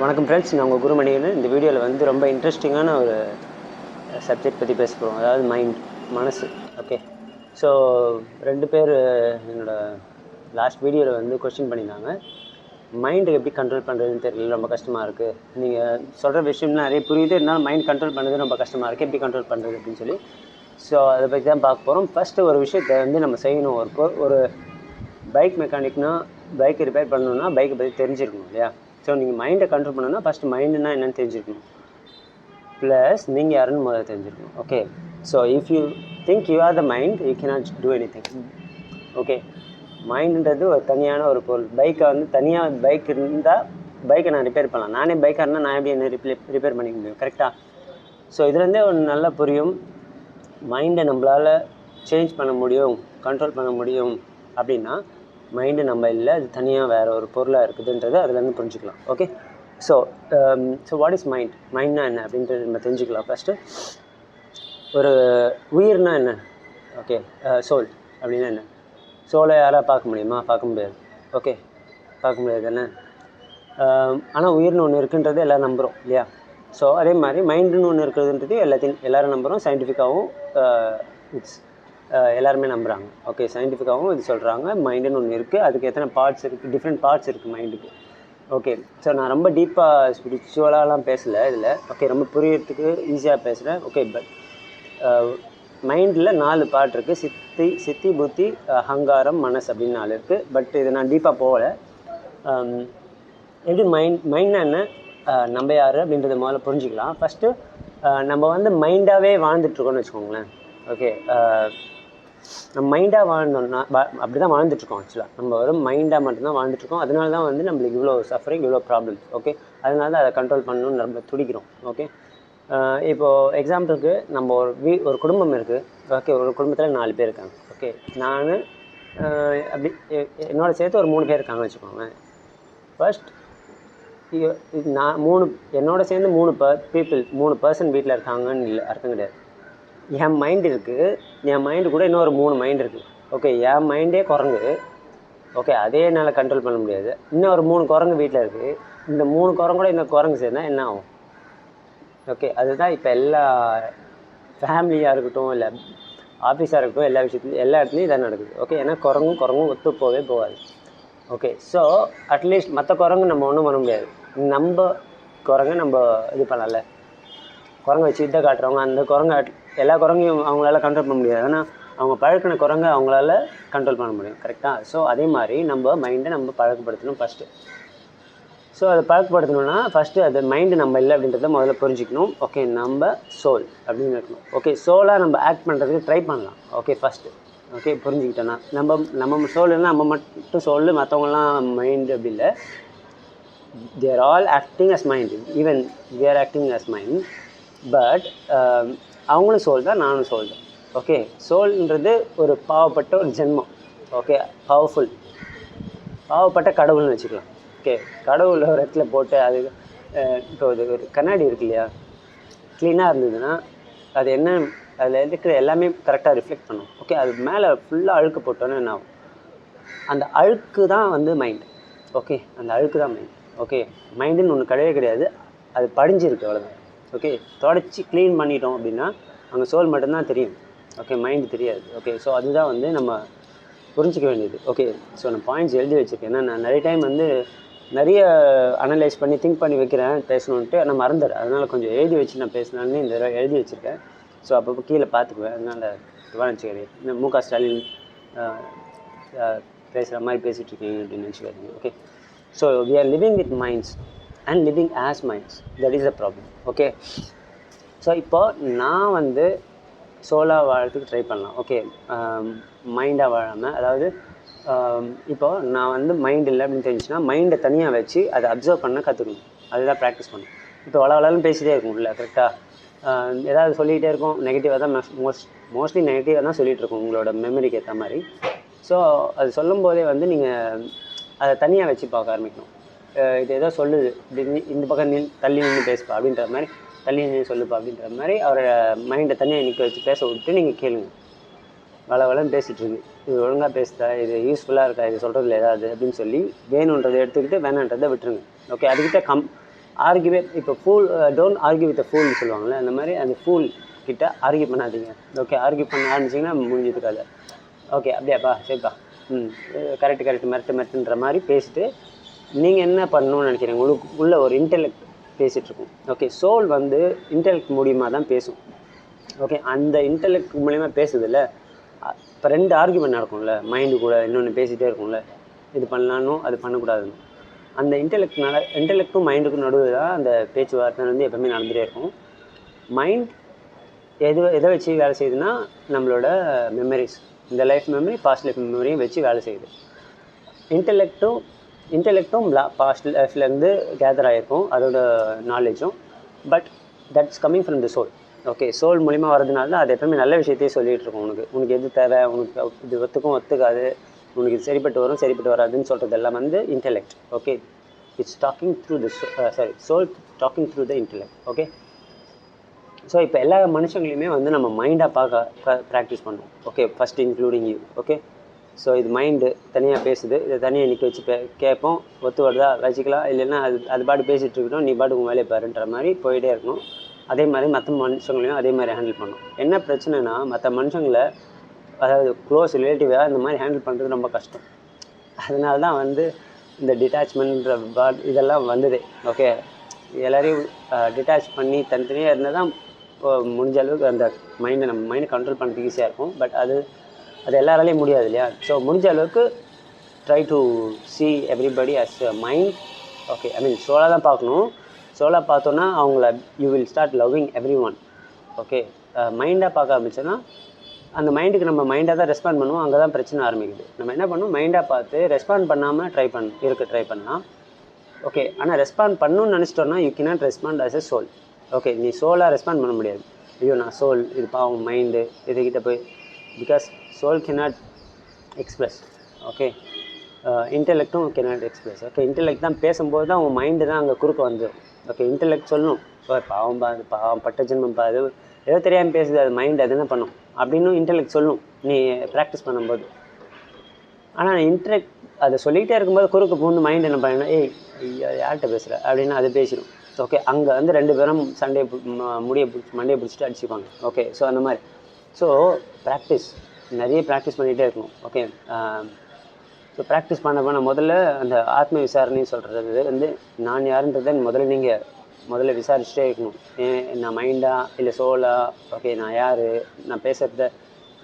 வணக்கம் ஃப்ரெண்ட்ஸ் நான் உங்கள் குருமணிகன் இந்த வீடியோவில் வந்து ரொம்ப இன்ட்ரெஸ்டிங்கான ஒரு சப்ஜெக்ட் பற்றி பேச போகிறோம் அதாவது மைண்ட் மனசு. ஓகே ஸோ ரெண்டு பேர் என்னோடய லாஸ்ட் வீடியோவில் வந்து கொஸ்டின் பண்ணியிருந்தாங்க. மைண்டை எப்படி கண்ட்ரோல் பண்ணுறதுன்னு தெரியல. ரொம்ப கஷ்டமாக இருக்குது நீங்கள் சொல்கிற விஷயம்லாம் நிறைய புரியுது. இருந்தாலும் மைண்ட் கண்ட்ரோல் பண்ணுறது ரொம்ப கஷ்டமாக இருக்குது எப்படி கண்ட்ரோல் பண்ணுறது அப்படின்னு சொல்லி. ஸோ அதை பற்றி தான் பார்க்க போகிறோம் ஃபஸ்ட்டு ஒரு விஷயத்தை வந்து நம்ம செய்யணும். ஒரு ஒரு பைக் மெக்கானிக்னால் பைக் ரிப்பேர் பண்ணணுன்னா பைக்கை பற்றி தெரிஞ்சிருக்கணும் இல்லையா? ஸோ நீங்கள் மைண்டை கண்ட்ரோல் பண்ணணும்னா ஃபஸ்ட்டு மைண்டுனா என்னென்னு தெரிஞ்சிருக்கணும் ப்ளஸ் நீங்கள் யாருன்னு முதல்ல தெரிஞ்சுருக்கணும் okay so if you think you are the mind you cannot do anything okay மைண்டுன்றது ஒரு தனியான ஒரு பொருள். பைக்கை வந்து தனியாக பைக் இருந்தால் பைக்கை நான் ரிப்பேர் பண்ணலாம். நானே பைக்காக இருந்தால் நான் எப்படி என்ன ரிப்பே ரிப்பேர் பண்ணிக்க முடியும்? கரெக்டாக ஸோ இதுலேருந்தே ஒரு நல்ல புரியும். மைண்டை நம்மளால் சேஞ்ச் பண்ண முடியும் கண்ட்ரோல் பண்ண முடியும் அப்படின்னா மைண்டு நம்ம இல்லை அது தனியாக வேறு ஒரு பொருளாக இருக்குதுன்றது அதுலேருந்து புரிஞ்சுக்கலாம். Okay so so what is mind மைண்ட்னா என்ன அப்படின்றது நம்ம தெரிஞ்சுக்கலாம். ஃபஸ்ட்டு ஒரு உயிர்னா என்ன? ஓகே uh, சோல் அப்படின்னா என்ன? சோலை யாராக பார்க்க முடியுமா? பார்க்க முடியாது. ஓகே பார்க்க முடியாது தானே? Um, ஆனால் உயிர்னு ஒன்று இருக்குன்றது எல்லோரும் நம்புகிறோம் இல்லையா? ஸோ அதே மாதிரி மைண்டுன்னு ஒன்று இருக்கிறதுன்றது எல்லாத்தையும் எல்லோரும் நம்புகிறோம் சயின்டிஃபிக்காகவும் இட்ஸ் uh, எல்லாருமே நம்புகிறாங்க ஓகே சயின்டிஃபிக்காகவும் இது சொல்கிறாங்க மைண்டுன்னு ஒன்று இருக்குது அதுக்கு எத்தனை பார்ட்ஸ் இருக்குது டிஃப்ரெண்ட் பார்ட்ஸ் இருக்குது மைண்டுக்கு ஓகே ஸோ நான் ரொம்ப டீப்பாக ஸ்பிரிச்சுவலாலாம் பேசலை இதில். ஓகே ரொம்ப புரியறதுக்கு ஈஸியாக பேசுகிறேன் ஓகே பட் மைண்டில் நாலு பார்ட் இருக்குது சித்தி சித்தி புத்தி அகங்காரம் மனசு அப்படின்னு நாலு இருக்குது பட் இது நான் டீப்பாக போகல. எப்படி மைண்ட் மைண்ட்னா என்ன? நம்ம யார் அப்படின்றத முதல்ல புரிஞ்சுக்கலாம். ஃபஸ்ட்டு நம்ம வந்து மைண்டாகவே வாழ்ந்துட்டுருக்கோன்னு வச்சுக்கோங்களேன். ஓகே நம்ம மைண்டாக வாழ்ந்தோம்னா அப்படி தான் வாழ்ந்துட்டுருக்கோம் ஆக்சுவலாக நம்ம வெறும் மைண்டாக மட்டும்தான் வாழ்ந்துட்டுருக்கோம். அதனால தான் வந்து நம்மளுக்கு இவ்வளோ சஃபரிங் இவ்வளோ ப்ராப்ளம்ஸ் ஓகே அதனால தான் அதை கண்ட்ரோல் பண்ணணும்னு நம்ம துடிக்கிறோம் ஓகே இப்போது எக்ஸாம்பிளுக்கு நம்ம ஒரு வீ ஒரு குடும்பம் இருக்குது ஓகே ஒரு குடும்பத்தில் நாலு பேர் இருக்காங்க ஓகே நான் அப்படி எ- என்னோட சேர்த்து ஒரு மூணு பேர் இருக்காங்கன்னு வச்சுக்கோங்க ஃபர்ஸ்ட் நான் மூணு என்னோட சேர்ந்து மூணு ப பீப்புள் மூணு பர்சன் வீட்டில் இருக்காங்கன்னு இல்லை அர்த்தம் கிடையாது. என் மைண்ட் இருக்குது என் மைண்டு கூட இன்னொரு மூணு மைண்ட் இருக்குது ஓகே என் மைண்டே குரங்கு. ஓகே அதே என்னால் கண்ட்ரோல் பண்ண முடியாது. இன்னும் ஒரு மூணு குரங்கு வீட்டில் இருக்குது இந்த மூணு குரங்கூட இந்த குரங்கு சேர்ந்தால் என்ன ஆகும்? ஓகே அதுதான் இப்போ எல்லா ஃபேமிலியாக இருக்கட்டும் இல்லை ஆஃபீஸாக இருக்கட்டும் எல்லா விஷயத்துலையும் எல்லா இடத்துலையும் இதான் நடக்குது. ஓகே ஏன்னா குரங்கும் குரங்கும் ஒத்து போகவே போகாது. ஓகே ஸோ அட்லீஸ்ட் மற்ற குரங்கு நம்ம ஒன்றும் பண்ண முடியாது. நம்ம குரங்கை நம்ம இது பண்ணல. குரங்கை வச்சு இதை காட்டுறவங்க அந்த குரங்கை எல்லா குரங்கையும் அவங்களால கண்ட்ரோல் பண்ண முடியாது. ஆனால் அவங்க பழக்கின குரங்கை அவங்களால கண்ட்ரோல் பண்ண முடியும். கரெக்டாக ஸோ அதே மாதிரி நம்ம மைண்டை நம்ம பழக்கப்படுத்தணும் ஃபஸ்ட்டு ஸோ அதை பழக்கப்படுத்தணும்னா ஃபஸ்ட்டு அது மைண்டு நம்ம இல்லை அப்படின்றத முதல்ல புரிஞ்சுக்கணும். ஓகே நம்ம சோல் அப்படின்னு இருக்கணும். ஓகே சோலாக நம்ம ஆக்ட் பண்ணுறதுக்கு ட்ரை பண்ணலாம். ஓகே ஃபஸ்ட்டு ஓகே புரிஞ்சுக்கிட்டோன்னா. நம்ம நம்ம சோல்னா நம்ம மட்டும் சோல் மற்றவங்களாம் மைண்டு அப்படி இல்லை. They're all acting as mind even they're acting as mind but அவங்களும் சோல் தான் நானும் சோல் தான். ஓகே சோல்ன்றது ஒரு பாவப்பட்ட ஒரு ஜென்மம். ஓகே பவர்ஃபுல் பாவப்பட்ட கடவுள்னு வச்சுக்கலாம். ஓகே கடவுள் ஒரு இடத்துல போட்டு அது இப்போ இது ஒரு கண்ணாடி இருக்கு இல்லையா? க்ளீனாக இருந்ததுன்னா அது என்ன அதில் இருக்கிற எல்லாமே கரெக்டாக ரிஃப்ளெக்ட் பண்ணும். ஓகே அது மேலே ஃபுல்லாக அழுக்கு போட்டோன்னே என்ன ஆகும்? அந்த அழுக்கு தான் வந்து மைண்ட் ஓகே அந்த அழுக்கு தான் மைண்ட் ஓகே மைண்டுன்னு ஒன்று கிடையவே கிடையாது. அது படிஞ்சிருக்கு அவ்வளோதான் ஓகே தொடச்சி க்ளீன் பண்ணிட்டோம் அப்படின்னா அங்கே சோல் மட்டும்தான் தெரியும். ஓகே மைண்டு தெரியாது. ஓகே ஸோ அதுதான் வந்து நம்ம புரிஞ்சிக்க வேண்டியது. ஓகே ஸோ நான் பாயிண்ட்ஸ் எழுதி வச்சுருக்கேன். ஏன்னா நான் நிறைய டைம் வந்து நிறைய அனலைஸ் பண்ணி திங்க் பண்ணி வைக்கிறேன் பேசணுன்ட்டு நான் மறந்துடுறேன் அதனால் கொஞ்சம் எழுதி வச்சு நான் பேசலான்னு இந்த தடவை எழுதி வச்சுருக்கேன். ஸோ அப்பப்போ கீழே பார்த்துக்குவேன். அதனால் வச்சுக்கிறேன் இந்த மு க. ஸ்டாலின் பேசுகிற மாதிரி பேசிகிட்டு இருக்கீங்க அப்படின்னு நினச்சிக்காதீங்க. Okay so we are living with minds and living as minds that is the problem okay so இப்போ நான் வந்து சோலாக வாழறதுக்கு ட்ரை பண்ணலாம். ஓகே மைண்டாக வாழாமல் அதாவது um, இப்போ நான் வந்து மைண்ட் இல்லை அப்படின்னு தெரிஞ்சுன்னா மைண்டை தனியாக வச்சு அதை அப்சர்வ் பண்ண கற்றுக்கணும் அதுதான் ப்ராக்டிஸ் பண்ணணும். இப்போ வள வளன்னு பேசிகிட்டே இருக்கும் இல்லை கரெக்டாக um, ஏதாவது சொல்லிகிட்டே இருக்கும். நெகட்டிவாக தான் மோஸ்ட் மோஸ்ட்லி நெகட்டிவாக தான் சொல்லிகிட்டு இருக்கும் உங்களோட மெமரிக்கு ஏற்ற மாதிரி. ஸோ அது சொல்லும் போதே வந்து நீங்கள் அதை தனியாக வச்சு பார்க்க ஆரம்பிக்கணும். இது ஏதோ சொல்லுது. இப்படி இந்த பக்கம் நில் தள்ளி நின்று பேசுப்பா அப்படின்ற மாதிரி தள்ளி நின்று சொல்லுப்பா அப்படின்ற மாதிரி அவரை மைண்டை தனியாக நிற்க வச்சு பேச விட்டு நீங்கள் கேளுங்க. வள வளன்னு பேசிகிட்டு இருக்கு. இது ஒழுங்காக பேசுதா? இது யூஸ்ஃபுல்லாக இருக்கா? இது சொல்கிறதுல ஏதாவது அப்படின்னு சொல்லி வேணுன்றதை எடுத்துக்கிட்டு வேணான்றதை விட்டுருங்க. ஓகே அதுக்கிட்ட கம் ஆர்கியூவே இப்போ ஃபூல் டோன்ட் ஆர்கியூ வித் ஃபூல்னு சொல்லுவாங்கள்ல அந்த மாதிரி அந்த ஃபூல் கிட்ட ஆர்கியூ பண்ணாதீங்க. ஓகே ஆர்கியூ பண்ண ஆரம்பிச்சிங்கன்னா முடிஞ்சிருக்காது ஓகே அப்படியாப்பா சரிப்பா. ம் கரெக்ட் கரெக்ட் மிரட்டு மிரட்டுன்ற மாதிரி பேசிட்டு நீங்கள் என்ன பண்ணணும்னு நினைக்கிறீங்க? உங்களுக்கு உள்ள ஒரு இன்டெலெக்ட் பேசிகிட்ருக்கும் ஓகே சோல் வந்து இன்டெலெக்ட் மூலியமாக தான் பேசும். ஓகே அந்த இன்டெலெக்ட் மூலியமா பேசுதில்ல இப்போ ரெண்டு ஆர்குமெண்ட் நடக்கும்ல மைண்டு கூட இன்னொன்று பேசிகிட்டே இருக்கும்ல இது பண்ணலான்னு அது பண்ணக்கூடாதுன்னு அந்த இன்டெலெக்ட்னால இன்டெலெக்ட்டும் மைண்டுக்கும் நடுவில் தான் அந்த பேச்சுவார்த்தை வந்து எப்போவுமே நடந்துகிட்டே இருக்கும். மைண்ட் எது எதை வச்சு வேலை செய்யுதுன்னா நம்மளோட மெமரிஸ் இந்த லைஃப் மெமரி பாஸ்ட் லைஃப் மெமரியும் வச்சு வேலை செய்யுது. இன்டெலெக்டும் இன்டெலெக்டும் பாஸ்ட் uh, லைஃப்லேருந்து கேதர் ஆகிருக்கும் அதோட நாலேஜும் but that's coming from the soul okay soul மூலிமா வரதுனால தான் அது எப்பவுமே நல்ல விஷயத்தையே சொல்லிகிட்டு இருக்கும் உனக்கு. உனக்கு எது தேவை உனக்கு இது ஒத்துக்கும் ஒத்துக்காது. உனக்கு இது சரிப்பட்டு வரும் சரிப்பட்டு வராதுன்னு சொல்கிறது எல்லாம் வந்து intellect okay it's talking through the sorry soul talking through the intellect okay so இப்போ எல்லா மனுஷங்களையுமே வந்து நம்ம மைண்டாக பார்க்க ப்ராக்டிஸ் பண்ணுவோம். Okay first including you okay so இது மைண்டு தனியாக பேசுது. இதை தனியாக நிற்க வச்சு பே கேட்போம். ஒத்து வருதா? வச்சுக்கலாம் இல்லைன்னா அது அது பாட்டு பேசிகிட்டு இருக்கணும் நீ பாட்டு உங்கள் வேலையை பாருன்ற மாதிரி போயிட்டே இருக்கணும். அதே மாதிரி மற்ற மனுஷங்களையும் அதே மாதிரி ஹேண்டில் பண்ணணும். என்ன பிரச்சனைனா மற்ற மனுஷங்களை அதாவது க்ளோஸ் ரிலேட்டிவாக இந்த மாதிரி ஹேண்டில் பண்ணுறது ரொம்ப கஷ்டம். அதனால தான் வந்து இந்த டிட்டாச்மெண்ட்ன்ற பாட் இதெல்லாம் வந்ததே. ஓகே எல்லோரையும் டிட்டாச் பண்ணி தனித்தனியாக இருந்தால் தான் முடிஞ்ச அளவுக்கு அந்த மைண்டை நம்ம மைண்டை கண்ட்ரோல் பண்ணுறதுக்கு ஈஸியாக இருக்கும். பட் அது அது எல்லாராலையும் முடியாது இல்லையா ஸோ முடிஞ்ச அளவுக்கு try to see everybody as a mind okay I mean சோலாக தான் பார்க்கணும். சோலாக பார்த்தோன்னா அவங்கள you will start loving everyone okay மைண்டாக பார்க்க ஆரம்பிச்சோன்னா அந்த மைண்டுக்கு நம்ம மைண்டாக தான் ரெஸ்பாண்ட் பண்ணுவோம். அங்கே தான் பிரச்சனை ஆரம்பிக்குது. நம்ம என்ன பண்ணுவோம்? மைண்டாக பார்த்து ரெஸ்பாண்ட் பண்ணாமல் ட்ரை பண்ண இருக்க ட்ரை பண்ணலாம் ஓகே ஆனால் ரெஸ்பாண்ட் பண்ணணும்னு நினச்சிட்டோன்னா you cannot respond as a soul okay நீ சோலாக ரெஸ்பாண்ட் பண்ண முடியாது. ஐயோ நான் சோல் இது பாவம் மைண்டு இதுகிட்ட போய் because soul cannot express okay இன்டெலெக்டும் cannot express okay intellect தான் பேசும்போது தான் உன் மைண்டு தான் அங்கே குறுக்க வந்துடும் ஓகே இன்டெலெக்ட் சொல்லணும் ஓ பாவம் பா அது பாவம் பட்ட ஜென்மம் பா அது ஏதோ தெரியாமல் பேசுது அது மைண்ட் அது என்ன பண்ணும்? அப்படின்னு இன்டெலெக்ட் சொல்லணும் நீ ப்ராக்டிஸ் பண்ணும்போது. ஆனால் இன்டெலெக்ட் அதை சொல்லிக்கிட்டே இருக்கும்போது குறுக்கு பூந்து மைண்ட் என்ன பண்ணணும் ஏய் ஐயா யார்கிட்ட பேசுகிற அப்படின்னு அது பேசிடும் ஓகே அங்கே வந்து ரெண்டு பேரும் சண்டையை முடியை பிடிச்சி மண்டையை பிடிச்சிட்டு அடிச்சுப்பாங்க ஓகே ஸோ அந்த மாதிரி. ஸோ ப்ராக்டிஸ் நிறைய ப்ராக்டிஸ் பண்ணிகிட்டே இருக்கணும். ஓகே ஸோ ப்ராக்டிஸ் பண்ண பண்ண முதல்ல அந்த ஆத்ம விசாரணைன்னு சொல்கிறது வந்து நான் யாருன்றதை முதல்ல நீங்கள் முதல்ல விசாரிச்சுட்டே இருக்கணும். ஏன் நான் மைண்டா இல்லை சோலா ஓகே நான் யார்? நான் பேசுகிறத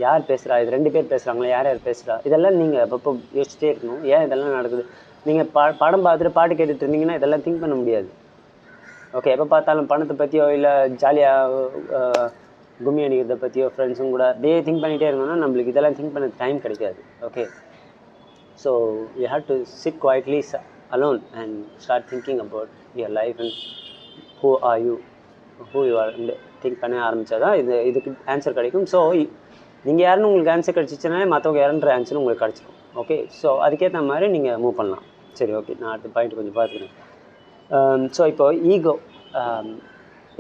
யார் பேசுகிறா இது ரெண்டு பேர் பேசுகிறாங்களா யார் யார் பேசுகிறா இதெல்லாம் நீங்கள் அப்பப்போ யோசிச்சுட்டே இருக்கணும். ஏன் இதெல்லாம் நடக்குது? நீங்கள் பா படம் பார்த்துட்டு பாட்டு கேட்டுட்டு இருந்தீங்கன்னா இதெல்லாம் திங்க் பண்ண முடியாது. ஓகே எப்போ பார்த்தாலும் பணத்தை பற்றியோ இல்லை ஜாலியாக கும்மி அடிக்கிறத பற்றியோ ஃப்ரெண்ட்ஸும் கூட அப்படியே திங்க் பண்ணிகிட்டே இருந்தோம்னா நம்மளுக்கு இதெல்லாம் திங்க் பண்ண டைம் கிடைக்காது. Okay so you have to sit quietly alone and start thinking about your life and who are you who you are think பண்ண ஆரம்பித்தா தான் இது இதுக்கு ஆன்சர் கிடைக்கும். ஸோ நீங்கள் யாருன்னு உங்களுக்கு ஆன்சர் கிடச்சிச்சுனாலே மற்றவங்க யாருன்ற ஆன்சரும் உங்களுக்கு கிடச்சிரும். ஓகே ஸோ அதுக்கேற்ற மாதிரி நீங்கள் மூவ் பண்ணலாம். சரி ஓகே நான் அடுத்த பாயிண்ட் கொஞ்சம் பார்த்துக்கிறேன். Um, ஸோ இப்போ ஈகோ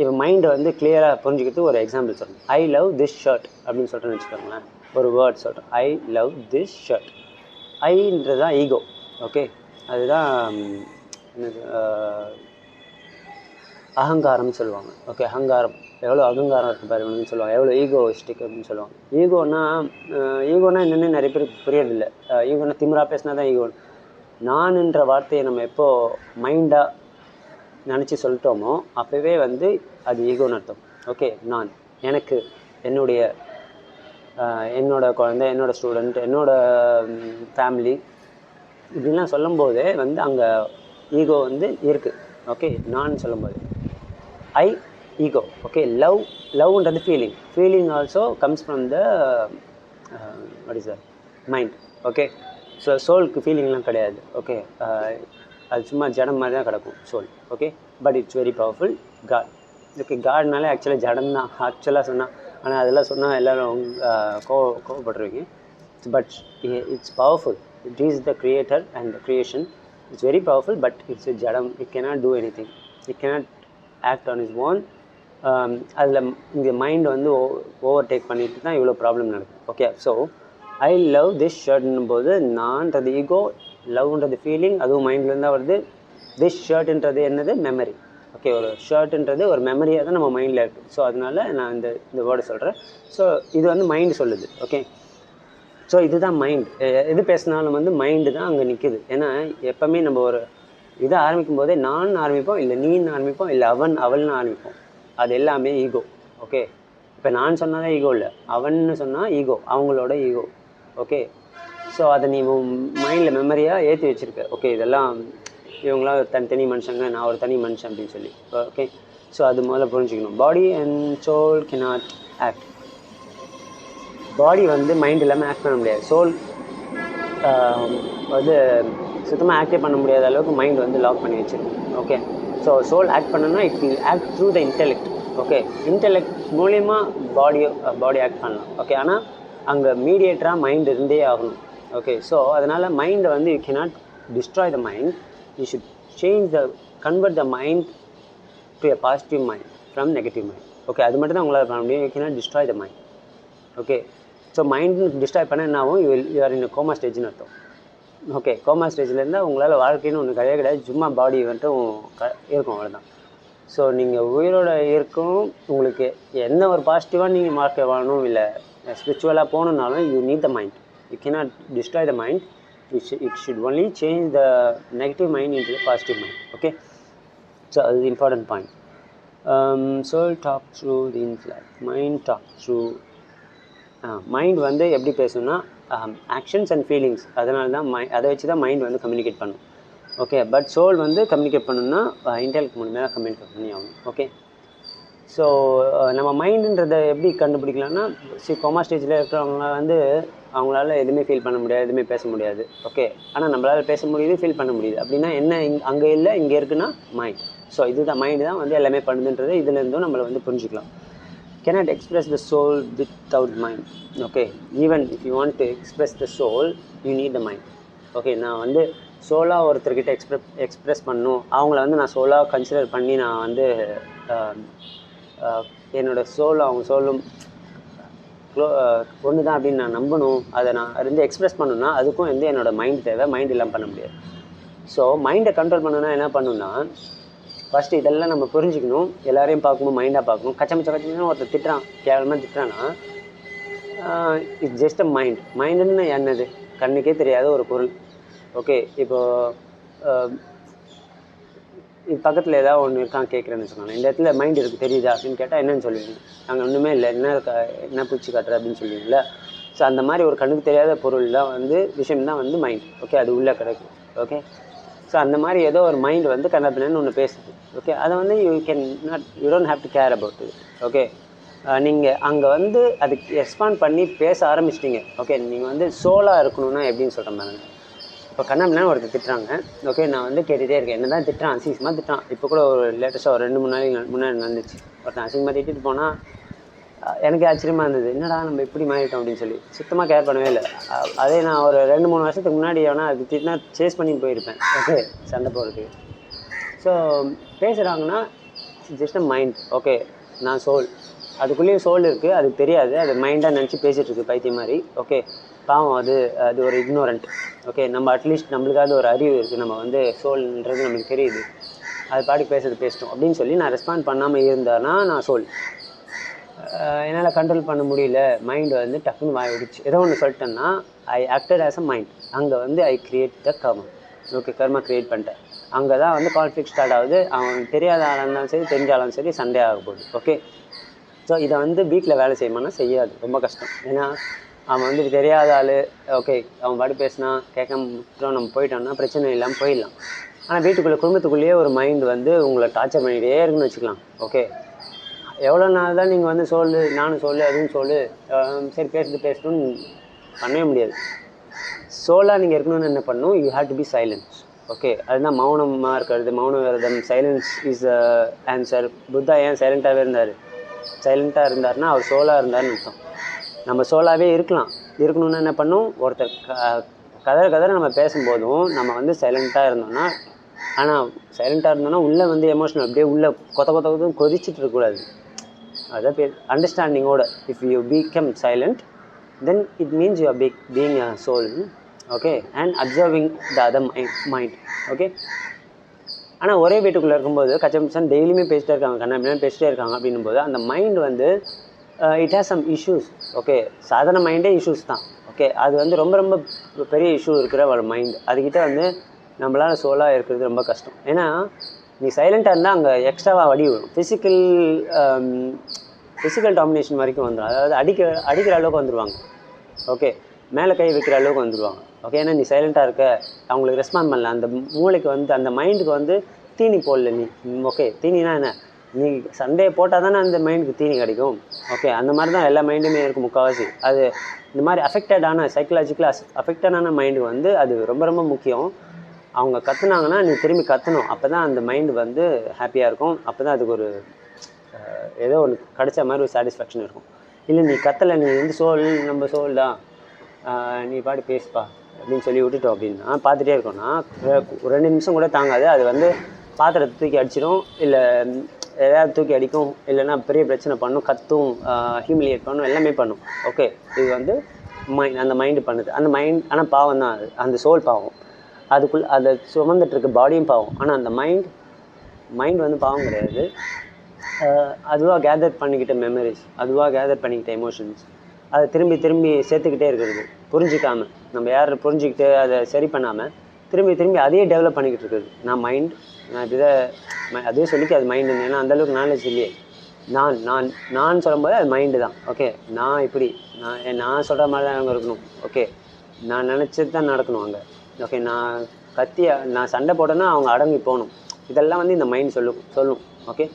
இப்போ மைண்டை வந்து கிளியராக புரிஞ்சுக்கிறதுக்கு ஒரு எக்ஸாம்பிள் சொல்லணும். ஐ லவ் திஸ் ஷர்ட் அப்படின்னு சொல்லிட்டு வச்சுக்கோங்களேன். ஒரு வேர்ட் சொல்கிறேன் ஐ லவ் திஸ் ஷர்ட் ஐன்றது தான் ஈகோ ஓகே அதுதான் என்னது அகங்காரம்னு சொல்லுவாங்க. ஓகே அகங்காரம். எவ்வளோ அகங்காரம் இருக்கு பாரு சொல்லுவாங்க. எவ்வளோ ஈகோஸ்டிக் அப்படின்னு சொல்லுவாங்க. ஈகோனா ஈகோனா என்னென்னு நிறைய பேருக்கு புரியறதில்லை. ஈகோனா திமிரா பேசினா தான் ஈகோ நான்ன்ற வார்த்தையை நம்ம எப்போது மைண்டாக நினச்சி சொல்லிட்டோமோ அப்போவே வந்து அது ஈகோன்னு அர்த்தம். ஓகே நான் எனக்கு என்னுடைய என்னோட குழந்தை என்னோட ஸ்டூடெண்ட் என்னோட ஃபேமிலி இப்படிலாம் சொல்லும்போதே வந்து அங்கே ஈகோ வந்து இருக்குது ஓகே நான் சொல்லும்போது. I ego okay love லவ்ன்றது feeling feeling also comes from the what is the mind okay so சோலுக்கு ஃபீலிங்லாம் கிடையாது. ஓகே அது சும்மா ஜடம் மாதிரி தான் கிடக்கும் soul okay but it's very powerful god okay காட்னாலே ஆக்சுவலாக ஜடம் தான் ஆக்சுவலாக சொன்னால் ஆனால் அதெல்லாம் சொன்னால் எல்லோரும் கோ கோவப்படுறீங்க but it's powerful it is the creator and the creation it's very powerful but it's ஜடம் it cannot do anything it cannot act on is own அதில் இங்கே மைண்ட் வந்து ஓவர் டேக் பண்ணிட்டு தான் இவ்வளோ ப்ராப்ளம் நடக்கும் okay so I love this ஷர்ட்னும் போது நான்றது ஈகோ லவ்ன்றது ஃபீலிங் அதுவும் மைண்ட்லேருந்து தான் வருது. திஸ் ஷர்ட்ன்றது என்னது? மெமரி ஓகே ஒரு ஷர்ட்டுன்றது ஒரு மெமரியாக தான் நம்ம மைண்டில் இருக்குது ஸோ அதனால நான் இந்த இந்த வேர்டை சொல்கிறேன் ஸோ இது வந்து மைண்டு சொல்லுது. ஓகே ஸோ இதுதான் மைண்ட் எது பேசினாலும் வந்து மைண்டு தான் அங்கே நிற்குது ஏன்னா எப்போவுமே நம்ம ஒரு இதை ஆரம்பிக்கும் போதே நான் ஆரம்பிப்போம் இல்லை நீன்னு ஆரம்பிப்போம் இல்லை அவன் அவள்னு ஆரம்பிப்போம். அது எல்லாமே ஈகோ ஓகே இப்போ நான் சொன்னாலே ஈகோ இல்லை. அவன்னு சொன்னால் ஈகோ அவங்களோட ஈகோ ஓகே ஸோ அதை நீ மைண்டில் மெமரியாக ஏற்றி வச்சுருக்க. ஓகே இதெல்லாம் இவங்களாம் ஒரு தனித்தனி மனுஷங்க நான் ஒரு தனி மனுஷன் அப்படின்னு சொல்லி. ஓகே ஸோ அது முதல்ல புரிஞ்சுக்கணும். Body and soul cannot act body வந்து மைண்ட் இல்லாமல் ஆக்ட் பண்ண முடியாது. சோல் வந்து சுத்தமாக ஆக்டே பண்ண முடியாத அளவுக்கு மைண்ட் வந்து லாக் பண்ணி வச்சிருக்கு. ஓகே ஸோ சோல் ஆக்ட் பண்ணணும்னா it will act through the intellect okay intellect மூலியமாக பாடி பாடி ஆக்ட் பண்ணலாம். ஓகே ஆனால் அங்கே மீடியேட்டராக மைண்ட் இருந்தே ஆகணும். ஓகே ஸோ அதனால் மைண்டை வந்து you cannot destroy the mind you should change the convert the mind to a positive mind from negative mind okay அது மட்டும் தான் உங்களால் பண்ண முடியும். You cannot destroy the mind okay so mind destroy பண்ண என்ன ஆகும்? You you are in coma ஸ்டேஜ்னு அர்த்தம். ஓகே கோமா ஸ்டேஜில் இருந்தால் உங்களால் வாழ்க்கைன்னு ஒன்று கிடையாது கிடையாது. சும்மா பாடி மட்டும் க இருக்கும் அவ்வளோதான் ஸோ நீங்கள் உயிரோட இருக்கும். உங்களுக்கு என்ன ஒரு பாசிட்டிவாக நீங்கள் வாழ்க்கை வாழணும் இல்லை ஸ்பிரிச்சுவலாக போகணுன்னாலும் you need the mind you cannot destroy the mind it should only change the negative mind into the positive mind okay? So அது important point. Um, soul talk through the intellect mind talk through uh, mind வந்து எப்படி பேசணும்னா actions and feelings அதனால தான் my அதை வச்சு தான் mind வந்து கம்யூனிகேட் பண்ணும் ஓகே பட் சோல் வந்து கம்யூனிகேட் பண்ணணும்னா இன்டெலெக்ட் மூலமாக கம்யூனிகேட் பண்ணி ஆகணும் ஓகே ஸோ uh, நம்ம மைண்டுன்றதை எப்படி கண்டுபிடிக்கலாம்னா சி கோமா ஸ்டேஜில் இருக்கிறவங்க வந்து அவங்களால எதுவுமே ஃபீல் பண்ண முடியாது எதுவுமே பேச முடியாது. ஓகே ஆனால் நம்மளால் பேச முடியுது ஃபீல் பண்ண முடியுது. அப்படின்னா என்ன இங் அங்கே இல்லை இங்கே இருக்குன்னா மைண்ட் ஸோ இதுதான் மைண்டு தான் வந்து எல்லாமே பண்ணுதுன்றது இதுலேருந்தும் நம்மளை வந்து புரிஞ்சுக்கலாம். Cannot express the soul without mind. Okay? Even if you want to express the soul you need the mind. Okay நான் வந்து சோலாக ஒருத்தர்கிட்ட எக்ஸ்பிரஸ் எக்ஸ்ப்ரெஸ் பண்ணும். அவங்கள வந்து நான் சோலாக கன்சிடர் பண்ணி நான் வந்து என்னோடய என்னோட சோல் அவங்க சோலும் க்ளோ ஒன்று தான் அப்படின்னு நான் நம்பணும். அதை நான் இருந்து எக்ஸ்ப்ரெஸ் பண்ணணும்னா அதுக்கும் வந்து என்னோட மைண்ட் தேவை. மைண்ட் இல்லாமல் பண்ண முடியாது. ஸோ மைண்டை கண்ட்ரோல் பண்ணணும்னா என்ன பண்ணணும்னா ஃபஸ்ட்டு இதெல்லாம் நம்ம புரிஞ்சுக்கணும். எல்லாரையும் பார்க்கணும் மைண்டாக பார்க்கணும். கச்சமிச்ச கச்சமச்சன்னு ஒருத்தர் திட்டுறான். கேவலமாக திட்டுறான்னா இட்ஸ் ஜஸ்ட் அ மைண்ட் மைண்டுன்னு என்னது? கண்ணுக்கே தெரியாத ஒரு பொருள். ஓகே இப்போது இது பக்கத்தில் ஏதாவது ஒன்று இருக்கான் கேட்குறேன்னு வச்சுக்கோங்க இந்த இடத்துல மைண்ட் இருக்குது தெரியுதா அப்படின்னு கேட்டால் என்னன்னு சொல்லுவீங்க நாங்கள் ஒன்றுமே இல்லை. என்ன க- என்ன பிடிச்சி காட்டுற அப்படின்னு சொல்லுவீங்களா ஸோ அந்த மாதிரி ஒரு கண்ணுக்கு தெரியாத பொருள் தான் வந்து விஷயம் தான் வந்து மைண்ட் ஓகே அது உள்ளே கிடைக்கும் ஓகே ஸோ அந்த மாதிரி ஏதோ ஒரு மைண்ட் வந்து கண்ணப்பின்னு ஒன்று பேசுது. ஓகே அதை வந்து you can not you don't have to care about இது ஓகே நீங்கள் அங்கே வந்து அதுக்கு ரெஸ்பாண்ட் பண்ணி பேச ஆரம்பிச்சிட்டிங்க. ஓகே நீங்கள் வந்து சோலாக இருக்கணும்னா எப்படின்னு சொல்கிறேன் மாதிரி. இப்போ கண்ணாமண்ணா ஒருத்தர் திட்டுறாங்க. ஓகே நான் வந்து கேட்டுகிட்டே இருக்கேன். என்ன தான் திட்டுறான் அசிங்கமாக திட்டுறான். இப்போ கூட ஒரு லேட்டஸ்ட்டாக ஒரு ரெண்டு மூணு நாளைக்கு முன்னாடி நடந்துச்சு. ஒருத்தன் அசிங்கமாக திட்டிட்டு போனால் எனக்கு ஆச்சரியமாக இருந்தது. என்னடா நம்ம இப்படி மாறிட்டோம் அப்படின்னு சொல்லி. சுத்தமாக கேர் பண்ணவே இல்லை. அதே நான் ஒரு ரெண்டு மூணு வருஷத்துக்கு முன்னாடி வேணால் அது திட்டினா சேஸ் பண்ணி போயிருப்பேன். ஓகே சண்டை போகிறதுக்கு ஸோ பேசுகிறாங்கன்னா ஜஸ்ட் மைண்ட் ஓகே நான் சோல். அதுக்குள்ளேயும் சோல் இருக்குது அது தெரியாது. அது மைண்டாக நினச்சி பேசிகிட்டு இருக்கு பைத்தியம் மாதிரி. ஓகே பாவம் அது அது ஒரு இக்னோரண்ட் ஓகே நம்ம அட்லீஸ்ட் நம்மளுக்காவது ஒரு அறிவு இருக்குது நம்ம வந்து சோல்ன்றது நம்மளுக்கு தெரியுது. அது பாடி பேசுறது பேசிட்டோம். அப்படின்னு சொல்லி நான் ரெஸ்பாண்ட் பண்ணாமல் இருந்தானா நான் சோல். என்னால் கண்ட்ரோல் பண்ண முடியல. மைண்டு வந்து டக்குன்னு வாயிடுச்சு. ஏதோ ஒன்று சொல்லிட்டேன்னா I acted as a mind அங்கே வந்து ஐ கிரியேட் த கர்மம் ஓகே கர்மா கிரியேட் பண்ணிட்டேன். அங்கே தான் வந்து கான்ஃப்ளிக் ஸ்டார்ட் ஆகுது. அவன் தெரியாத ஆளாக இருந்தாலும் சரி தெரிஞ்ச ஆளாலும் சரி சண்டே ஆக போகுது. ஓகே ஸோ இதை வந்து வீட்டில் வேலை செய்யுமானா செய்யாது. ரொம்ப கஷ்டம். ஏன்னா அவன் வந்து தெரியாத ஆள். ஓகே அவன் பாட்டு பேசினா கேட்காம விட்டுறோம் நம்ம போயிட்டோம்னா பிரச்சனை இல்லாமல் போயிடலாம். ஆனால் வீட்டுக்குள்ளே குடும்பத்துக்குள்ளேயே ஒரு மைண்ட் வந்து உங்களை டார்ச்சர் பண்ணிகிட்டே இருக்குன்னு வச்சுக்கலாம். ஓகே எவ்வளோ நாள் தான் நீங்கள் வந்து சொல்லு நானும் சொல்லு அதுவும் சொல்லு. சரி பேசுறது பேசணும்னு பண்ணவே முடியாது. சோலாக நீங்கள் இருக்கணும்னு என்ன பண்ணணும் you have to be silence okay அதுதான் மௌனமாக இருக்கிறது. மௌன விரதம். சைலன்ஸ் இஸ் ஆன்சர் புத்தா ஏன் சைலண்ட்டாகவே இருந்தார்? சைலண்ட்டாக இருந்தாருன்னா அவர் சோலாக இருந்தாருன்னு அர்த்தம். நம்ம சோலாகவே இருக்கலாம். இருக்கணும்னு என்ன பண்ணும்? ஒருத்தர் க கதற கதற நம்ம பேசும்போதும் நம்ம வந்து சைலண்ட்டாக இருந்தோம்னா ஆனால் சைலண்ட்டாக இருந்தோம்னா உள்ளே வந்து எமோஷனல் அப்படியே உள்ளே கொத்த கொத்த கொத்தன்னு கொதிச்சிட்டு இருக்கக்கூடாது அதான் பேர் அண்டர்ஸ்டாண்டிங்கோட if you become silent then it means you are be being a soul okay and observing the other mind okay ஆனால் ஒரே வீட்டுக்குள்ளே இருக்கும்போது கச்சமிச்சன் டெய்லியுமே பேசிட்டே இருக்காங்க கண்ணா பேசிட்டே இருக்காங்க அப்படின்னும் போது அந்த மைண்ட் வந்து it has some issues okay சாதாரண மைண்டே இஷ்யூஸ் தான் ஓகே அது வந்து ரொம்ப ரொம்ப பெரிய இஷ்யூ இருக்கிற ஒரு மைண்ட் அதுக்கிட்ட வந்து நம்மளால் சோலாக இருக்கிறது ரொம்ப கஷ்டம். ஏன்னா நீ சைலண்ட்டாக இருந்தால் அங்கே எக்ஸ்ட்ராவாக வடி வரும். ஃபிசிக்கல் ஃபிசிக்கல் டாமினேஷன் வரைக்கும் வந்துடும் அதாவது அடிக்க அடிக்கிற அளவுக்கு வந்துடுவாங்க ஓகே மேலே கை வைக்கிற அளவுக்கு வந்துடுவாங்க ஓகே ஏன்னா நீ சைலண்ட்டாக இருக்க அவங்களுக்கு ரெஸ்பாண்ட் பண்ணல. அந்த மூளைக்கு வந்து அந்த மைண்டுக்கு வந்து தீனி போடல நீ ஓகே தீனினா என்ன? நீ சண்டையை போட்டால் தானே அந்த மைண்டுக்கு தீனி கிடைக்கும். ஓகே அந்த மாதிரி தான் எல்லா மைண்டுமே இருக்கும் முக்கால்வாசி. அது இந்த மாதிரி அஃபெக்டடான சைக்கலாஜிக்கலாக அஃபெக்டடான மைண்டு வந்து அது ரொம்ப ரொம்ப முக்கியம். அவங்க கத்துனாங்கன்னா நீ திரும்பி கத்தணும். அப்போ தான் அந்த மைண்டு வந்து ஹாப்பியாக இருக்கும். அப்போ தான் அதுக்கு ஒரு ஏதோ ஒன்று கிடைச்ச மாதிரி ஒரு சாட்டிஸ்ஃபேக்ஷன் இருக்கும். இல்லை நீ கத்தலை நீ வந்து சோல் நம்ம சோல் தான் நீ பாட்டு பேசுப்பா அப்படின்னு சொல்லி விட்டுட்டோம் அப்படின்னா பார்த்துட்டே இருக்கோம்னா ஒரு ரெண்டு நிமிஷம் கூட தாங்காது. அது வந்து பாத்திரத்தை தூக்கி அடிச்சிடும் இல்லை எதாவது தூக்கி அடிக்கும் இல்லைன்னா பெரிய பிரச்சனை பண்ணும் கத்தும் ஹியூமிலியேட் பண்ணும் எல்லாமே பண்ணும். ஓகே இது வந்து மைண்ட் அந்த மைண்டு பண்ணுது. அந்த மைண்ட் ஆனால் பாவம் தான் அது. அந்த சோல் பாவம். அதுக்குள்ளே அதை சுமந்துட்டு இருக்க பாடியும் பாவம். ஆனால் அந்த மைண்ட் மைண்ட் வந்து பாவம் கிடையாது. அதுவாக கேதர் பண்ணிக்கிட்ட மெமரிஸ் அதுவாக கேதர் பண்ணிக்கிட்ட எமோஷன்ஸ் அதை திரும்பி திரும்பி சேர்த்துக்கிட்டே இருக்கிறது. புரிஞ்சிக்காமல் நம்ம யார் புரிஞ்சுக்கிட்டு அதை சரி பண்ணாமல் திரும்பி திரும்பி அதையே டெவலப் பண்ணிக்கிட்டு இருக்குது நான் மைண்ட் நான் இப்படி தான் அதே சொல்லிக்க அது மைண்டு ஏன்னா அந்தளவுக்கு நாலேஜ் இல்லையே. நான் நான் நான் சொல்லும்போது அது மைண்டு தான். ஓகே நான் இப்படி நான் நான் சொல்கிற மாதிரி தான் அவங்க இருக்கணும். ஓகே நான் நினச்சது தான் நடக்கணும் அங்கே. ஓகே நான் கத்தி நான் சண்டை போட்டேன்னா அவங்க அடங்கி போகணும். இதெல்லாம் வந்து இந்த மைண்ட் சொல்லும் சொல்லும். ஓகே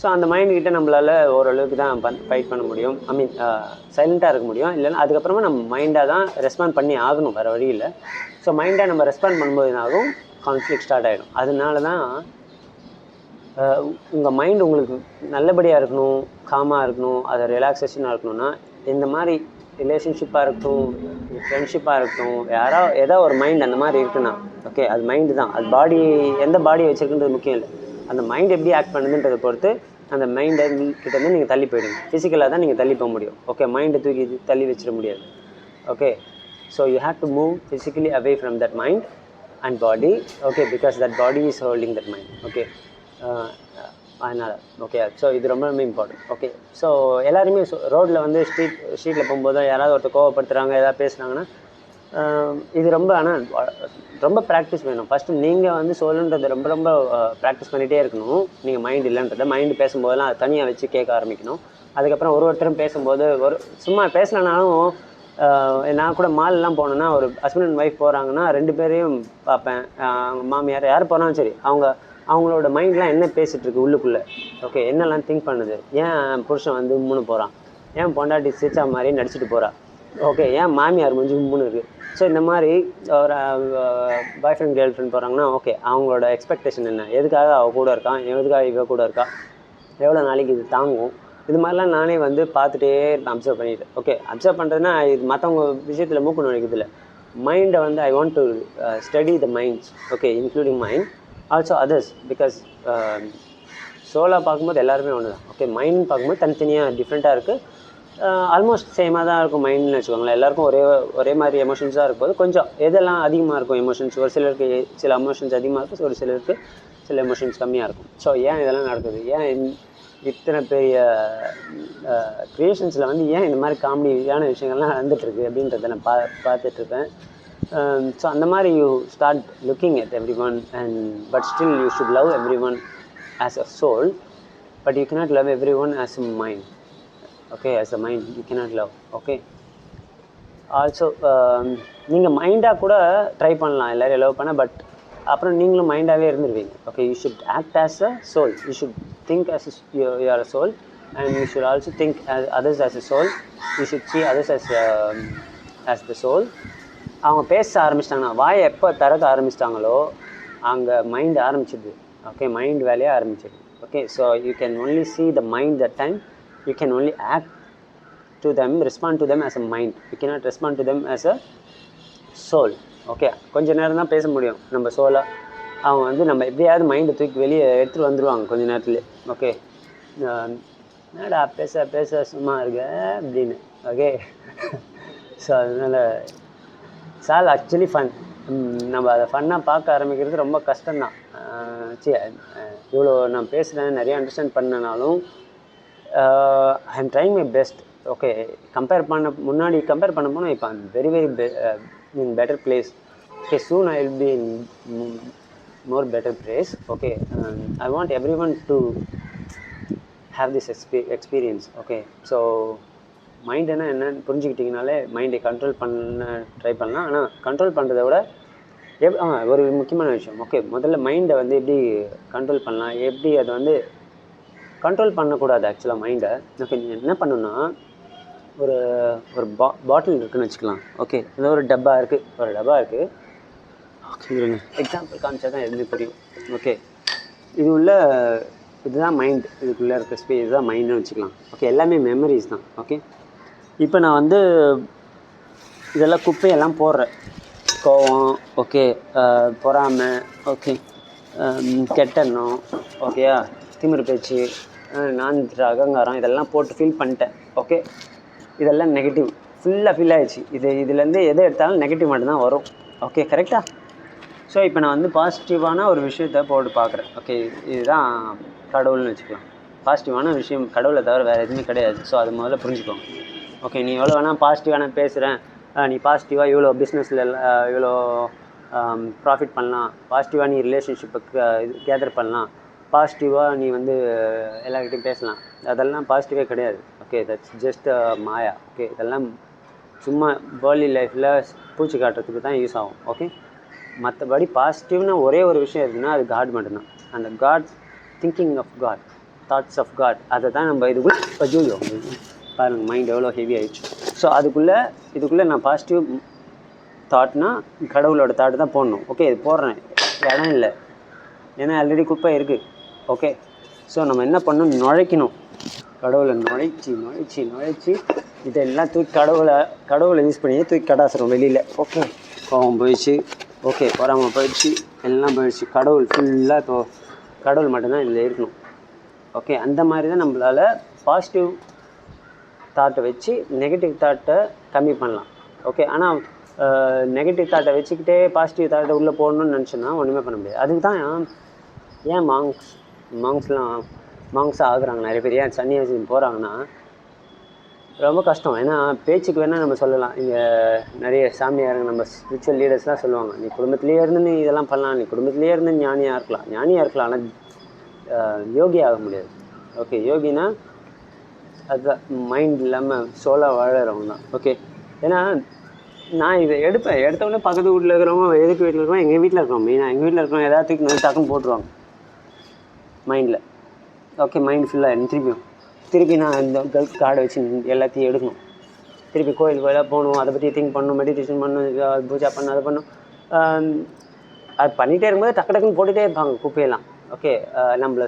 ஸோ அந்த மைண்ட் கிட்ட நம்மளால் ஓரளவுக்கு தான் பண் ஃபைட் பண்ண முடியும். ஐ மீன் சைலண்ட்டாக இருக்க முடியும். இல்லைன்னா அதுக்கப்புறமா நம்ம மைண்டாக தான் ரெஸ்பாண்ட் பண்ணி ஆகணும் வேறு வழி இல்லை ஸோ மைண்டாக நம்ம ரெஸ்பாண்ட் பண்ணும்போது கான்ஃப்ளிக் ஸ்டார்ட் ஆகிடும் அதனால தான் உங்கள் மைண்ட் உங்களுக்கு நல்லபடியாக இருக்கணும் காமாக இருக்கணும் அது ரிலாக்ஸேஷனாக இருக்கணும்னா இந்த மாதிரி ரிலேஷன்ஷிப்பாக இருக்கட்டும் ஃப்ரெண்ட்ஷிப்பாக இருக்கட்டும் யாரோ ஏதோ ஒரு மைண்ட் அந்த மாதிரி இருக்குன்னா ஓகே அது மைண்டு தான். அது பாடி எந்த பாடியை வச்சுருக்குன்றது முக்கியம் இல்லை. அந்த மைண்ட் எப்படி ஆக்ட் பண்ணுதுன்றதை பொறுத்து அந்த மைண்டை கிட்டேருந்து நீங்கள் தள்ளி போயிடுங்க. ஃபிசிக்கலாக தான் நீங்கள் தள்ளி போக முடியும். ஓகே மைண்டை தூக்கி தள்ளி வச்சிட முடியாது. Okay so you have to move physically away from that mind and body okay because that body is holding that mind okay அதனால் ஓகே ஸோ இது ரொம்ப ரொம்ப இம்பார்ட்டன்ட் ஓகே ஸோ எல்லாருமே ரோட்டில் வந்து ஸ்ட்ரீட் ஸ்ட்ரீட்டில் போகும்போது யாராவது ஒருத்தர் கோவப்படுத்துகிறாங்க ஏதாவது பேசுனாங்கன்னா இது ரொம்ப ஆனால் ரொம்ப ப்ராக்டிஸ் வேணும். ஃபஸ்ட்டு நீங்கள் வந்து சொல்லுன்றதை ரொம்ப ரொம்ப ப்ராக்டிஸ் பண்ணிகிட்டே இருக்கணும். நீங்கள் மைண்ட் இல்லைன்றதை. மைண்டு பேசும்போதெல்லாம் அதை தனியாக வச்சு கேட்க ஆரம்பிக்கணும். அதுக்கப்புறம் ஒரு ஒருத்தரும் பேசும்போது ஒரு சும்மா பேசலனாலும் நான் கூட மால்லாம் போனேன்னா ஒரு ஹஸ்பண்ட் அண்ட் ஒய்ஃப் போகிறாங்கன்னா ரெண்டு பேரையும் பார்ப்பேன். அவங்க மாமியார் யார் போனாலும் சரி அவங்க அவங்களோட மைண்ட்லாம் என்ன பேசிகிட்ருக்கு இருக்கு உள்ளுக்குள்ளே? ஓகே என்னெல்லாம் திங்க் பண்ணுது? ஏன் புருஷன் வந்து மூணு போகிறான் ஏன் பொண்டாட்டி சிரிச்சா மாதிரி நடிச்சிட்டு போகிறா ஓகே ஏன் மாமியார் முடிஞ்சு மூணு இருக்குது ஸோ இந்த மாதிரி ஒரு பாய் ஃப்ரெண்ட் கேர்ள் ஃப்ரெண்ட் போகிறாங்கன்னா ஓகே அவங்களோட எக்ஸ்பெக்டேஷன் என்ன? எதுக்காக அவள் கூட இருக்கான் எதுக்காக இவ கூட இருக்கா? எவ்வளோ நாளைக்கு இது தாங்கும்? இது மாதிரிலாம் நானே வந்து பார்த்துட்டே அப்சர்வ் பண்ணிவிட்டேன் ஓகே அப்சர்வ் பண்ணுறதுனா இது மற்றவங்க விஷயத்தில் மூக்கு நினைக்கிறதுல மைண்டை வந்து I want to study the minds okay including mind also others because சோலாக பார்க்கும்போது எல்லாருமே ஒன்று தான் ஓகே மைண்ட் பார்க்கும்போது தனித்தனியாக டிஃப்ரெண்ட்டாக இருக்குது ஆல்மோஸ்ட் சேமாக தான் இருக்கும் மைண்ட்னு வச்சுக்கோங்களேன். எல்லாருக்கும் ஒரே ஒரே மாதிரி எமோஷன்ஸாக இருக்கும்போது கொஞ்சம் எதெல்லாம் அதிகமாக இருக்கும் எமோஷன்ஸ் ஒரு சிலருக்கு சில எமோஷன்ஸ் அதிகமாக இருக்கும் ஒரு சிலருக்கு சில எமோஷன்ஸ் கம்மியாக இருக்கும். ஸோ ஏன் இதெல்லாம் நடக்குது? ஏன் இத்தனை பெரிய க்ரியேஷன்ஸில் வந்து ஏன் இந்த மாதிரி காமெடியான விஷயங்கள்லாம் நடந்துகிட்ருக்கு அப்படின்றத நான் பா பார்த்துட்ருப்பேன் ஸோ அந்த மாதிரி you start looking at everyone and but still you should love everyone as a soul but you cannot love everyone as a mind okay as a mind you cannot love okay also நீங்கள் மைண்டாக கூட try பண்ணலாம். எல்லோரும் love பண்ண but அப்புறம் நீங்களும் மைண்டாகவே இருந்துருவீங்க. Okay you should act as a soul you should think as you are a soul and you should also think others as a soul you should see others as as the soul அவங்க பேச ஆரம்பிச்சிட்டாங்கன்னா வாயை எப்போ திறக்க ஆரம்பிச்சிட்டாங்களோ அங்கே mind ஆரம்பிச்சிடுது okay mind வேலையே ஆரம்பிச்சிடுது. Okay so you can only see the mind the time you can only act to them respond to them as a mind. You cannot respond to them as a soul. Okay கொஞ்ச நேரம் தான் பேச முடியும். நம்ம சோலாக அவங்க வந்து நம்ம எப்படியாவது மைண்டை தூக்கி வெளியே எடுத்துகிட்டு வந்துடுவாங்க கொஞ்ச நேரத்துலேயே ஓகே என்னடா பேச பேச சும்மா இருக்க? அப்படின்னு. ஓகே ஸோ அதனால் சால் ஆக்சுவலி ஃபன் நம்ம அதை ஃபன்னாக பார்க்க ஆரம்பிக்கிறது ரொம்ப கஷ்டம்தான். சி இவ்வளோ நான் பேசுகிறேன் நிறைய understand பண்ணனாலும் I am trying my best okay compare பண்ண முன்னாடி கம்பேர் பண்ண போனால் இப்போ very very in better place okay soon I will be in more better place okay I want everyone to have this ex experience okay so மைண்டுனா என்னன்னு புரிஞ்சுக்கிட்டிங்கனாலே மைண்டை control பண்ண try பண்ணலாம். ஆனால் கண்ட்ரோல் பண்ணுறத விட எப் ஆ ஒரு முக்கியமான விஷயம். ஓகே முதல்ல மைண்டை வந்து எப்படி கண்ட்ரோல் பண்ணலாம்? எப்படி அதை வந்து கண்ட்ரோல் பண்ணக்கூடாது ஆக்சுவலாக மைண்டை ஓகே நீங்கள் என்ன பண்ணுன்னா ஒரு ஒரு பா பாட்டில் இருக்குன்னு வச்சுக்கலாம். ஓகே ஏதோ ஒரு டப்பா இருக்குது ஒரு டப்பா இருக்குது ஓகே இருங்க. எக்ஸாம்பிள் காமிச்சா தான் எதுவுமே புரியும். ஓகே இது உள்ள இதுதான் மைண்ட் இதுக்குள்ளே இருக்க ஸ்பேஸ் இதுதான் மைண்டுன்னு வச்சுக்கலாம். ஓகே எல்லாமே மெமரிஸ் தான். ஓகே இப்போ நான் வந்து இதெல்லாம் குப்பையெல்லாம் போடுறேன். கோவம் ஓகே பொறாமை ஓகே கெட்டணும் ஓகேயா திமிரு பேச்சு நான் அகங்காரம் இதெல்லாம் போட்டு ஃபீல் பண்ணிட்டேன். ஓகே இதெல்லாம் நெகட்டிவ் ஃபுல்லாக ஃபீல் ஆயிடுச்சு. இது இதுலேருந்து எதை எடுத்தாலும் நெகட்டிவ் மட்டும்தான் வரும். ஓகே கரெக்டாக ஸோ இப்போ நான் வந்து பாசிட்டிவான ஒரு விஷயத்த போட்டு பார்க்குறேன். ஓகே இதுதான் கடவுள்னு வச்சுக்கலாம். பாசிட்டிவான விஷயம் கடவுளை தவிர வேறு எதுவுமே கிடையாது. ஸோ அது முதல்ல புரிஞ்சுக்கோங்க. ஓகே நீ எவ்வளோ வேணால் பாசிட்டிவான பேசுகிறேன் நீ பாசிட்டிவாக இவ்வளோ பிஸ்னஸில் இவ்வளோ ப்ராஃபிட் பண்ணலாம். பாசிட்டிவாக நீ ரிலேஷன்ஷிப்புக்கு இது கேதர் பண்ணலாம். பாசிட்டிவாக நீ வந்து எல்லாருக்கிட்டையும் பேசலாம். அதெல்லாம் பாசிட்டிவே கிடையாது. Okay that's just maya. Okay இதெல்லாம் சும்மா வேர்லி லைஃப்பில் பூச்சி காட்டுறதுக்கு தான் யூஸ் ஆகும். ஓகே மற்றபடி பாசிட்டிவ்னு ஒரே ஒரு விஷயம் இருக்குன்னா அது காட் மட்டும்தான். அந்த God thinking of God thoughts of God அதை தான் நம்ம இதுக்குள்ளே அஜூயோ பாருங்கள் மைண்ட் எவ்வளோ ஹெவி ஆயிடுச்சு. ஸோ அதுக்குள்ளே இதுக்குள்ளே நான் பாசிட்டிவ் தாட்னா கடவுளோட தாட் தான் போடணும். ஓகே இது போடுறேன். இடம் இல்லை. ஏன்னா ஆல்ரெடி குப்பை இருக்குது ஓகே ஸோ நம்ம என்ன பண்ணணும்? நுழைக்கணும். கடவுளை நுழைச்சி நுழைச்சி நுழைச்சி இதெல்லாம் தூக்கி கடவுளை கடவுளை யூஸ் பண்ணி தூக்கி கடாசுறோம் வெளியில். ஓகே கோவம் போயிடுச்சு. ஓகே பொறாமல் போயிடுச்சு. எல்லாம் போயிடுச்சு. கடவுள் ஃபுல்லாக இப்போ கடவுள் மட்டும்தான் இதில் இருக்கணும். ஓகே அந்த மாதிரி தான் நம்மளால் பாசிட்டிவ் தாட்டை வச்சு நெகட்டிவ் தாட்டை கம்மி பண்ணலாம். ஓகே ஆனால் நெகட்டிவ் தாட்டை வச்சுக்கிட்டே பாசிட்டிவ் தாட்டை உள்ளே போடணும்னு நினச்சோன்னா ஒன்றுமே பண்ண முடியாது. அதுக்கு தான் ஏன் மாங்ஸ் மாங்ஸ்லாம் மாங்க்ஸாக ஆகுறாங்க நிறைய பேர். ஏன் சன்னியாசி போகிறாங்கன்னா ரொம்ப கஷ்டம். ஏன்னா பேச்சுக்கு வேணால் நம்ம சொல்லலாம். இங்கே நிறைய சாமியாருங்க நம்ம ஸ்பிரிச்சுவல் லீடர்ஸ்லாம் சொல்லுவாங்க நீ குடும்பத்திலேயே இருந்து நீ இதெல்லாம் பண்ணலாம். நீ குடும்பத்திலேயே இருந்து ஞானியாக இருக்கலாம். ஞானியாக இருக்கலாம் ஆனால் யோகி ஆக முடியாது. ஓகே யோகினா அதுதான் மைண்ட் இல்லாமல் சோலாக வாழறவங்க தான். ஓகே ஏன்னா நான் இதை எடுப்பேன். எடுத்தவொடனே பக்கத்து வீட்டில் இருக்கிறவங்க எதுக்கு வீட்டில் இருக்கிறோம் எங்கள் வீட்டில் இருக்கிறோம் மெயினாக எங்கள் வீட்டில் இருக்கிறவங்க எல்லாத்துக்கும் டக்குன்னு போட்டுருவாங்க. மைண்டில் ஓகே மைண்ட் ஃபுல்லாக திருப்பியும். திருப்பி நான் இந்த கல்ஃப் கார்டை வச்சு எல்லாத்தையும் எடுக்கணும். திருப்பி கோயில் கோயிலாக போகணும் அதை பற்றி திங்க் பண்ணணும் மெடிடேஷன் பண்ணணும் பூஜா பண்ணணும் அதை பண்ணணும். அது பண்ணிகிட்டே இருக்கும்போது டக்கு டக்குன்னு போட்டுகிட்டே இருப்பாங்க குப்பையெல்லாம். ஓகே நம்மளை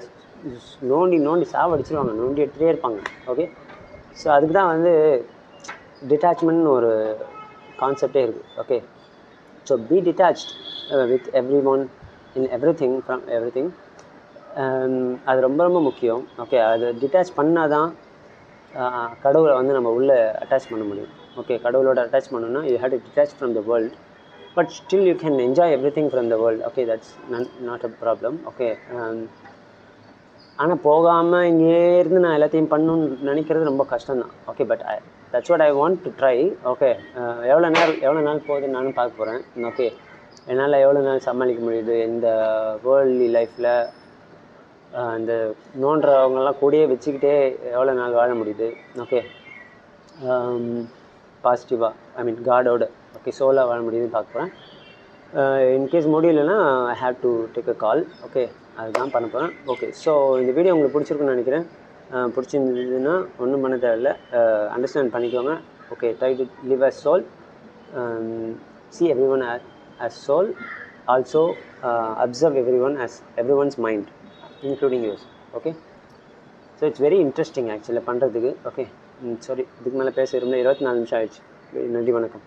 நோண்டி நோண்டி சாவடிச்சிருவாங்க நோண்டி எடுத்துகிட்டே இருப்பாங்க. ஓகே ஸோ அதுக்கு தான் வந்து டிட்டாச்மெண்ட்னு ஒரு கான்செப்டே இருக்குது okay so be detached with everyone in everything from everything Um, அது ரொம்ப ரொம்ப முக்கியம். ஓகே அது டிட்டாச் பண்ணால் தான் கடவுளை வந்து நம்ம உள்ளே அட்டாச் பண்ண முடியும். ஓகே கடவுளோட அட்டாச் பண்ணணும்னா you had to detach from the world but still you can enjoy everything from the world okay that's not a problem okay ஆனால் போகாமல் இங்கே இருந்து நான் எல்லாத்தையும் பண்ணணும்னு நினைக்கிறது ரொம்ப கஷ்டம் தான் okay but I that's what I want to try okay எவ்வளோ நேரம் எவ்வளோ நாள் போகுதுன்னு நானும் பார்க்க போகிறேன் ஓகே என்னால் எவ்வளோ நாள் சமாளிக்க முடியுது? இந்த வேர்ல்ட்லி லைஃப்பில் இந்த நோன்றவங்கெல்லாம் கூடயே வச்சுக்கிட்டே எவ்வளோ நாள் வாழ முடியுது? ஓகே பாசிட்டிவாக ஐ மீன் காடோட ஓகே சோலாக வாழ முடியுதுன்னு பார்க்குறேன் இன்கேஸ் முடியலன்னா I have to take a call okay அதுதான் பண்ண போகிறேன் ஓகே ஸோ இந்த வீடியோ உங்களுக்கு பிடிச்சிருக்குன்னு நினைக்கிறேன். பிடிச்சிருந்ததுன்னா ஒன்றும் பண்ண தேவையில்ல. அண்டர்ஸ்டாண்ட் பண்ணிக்கோங்க. Okay try to live as soul see everyone as soul also observe everyone as everyone's mind including yours okay so it's very interesting ஆக்சுவலாக பண்ணுறதுக்கு ஓகே சாரி இதுக்கு மேலே பேச இருந்தால் இருபத்தி நாலு நிமிஷம் ஆயிடுச்சு. நன்றி வணக்கம்.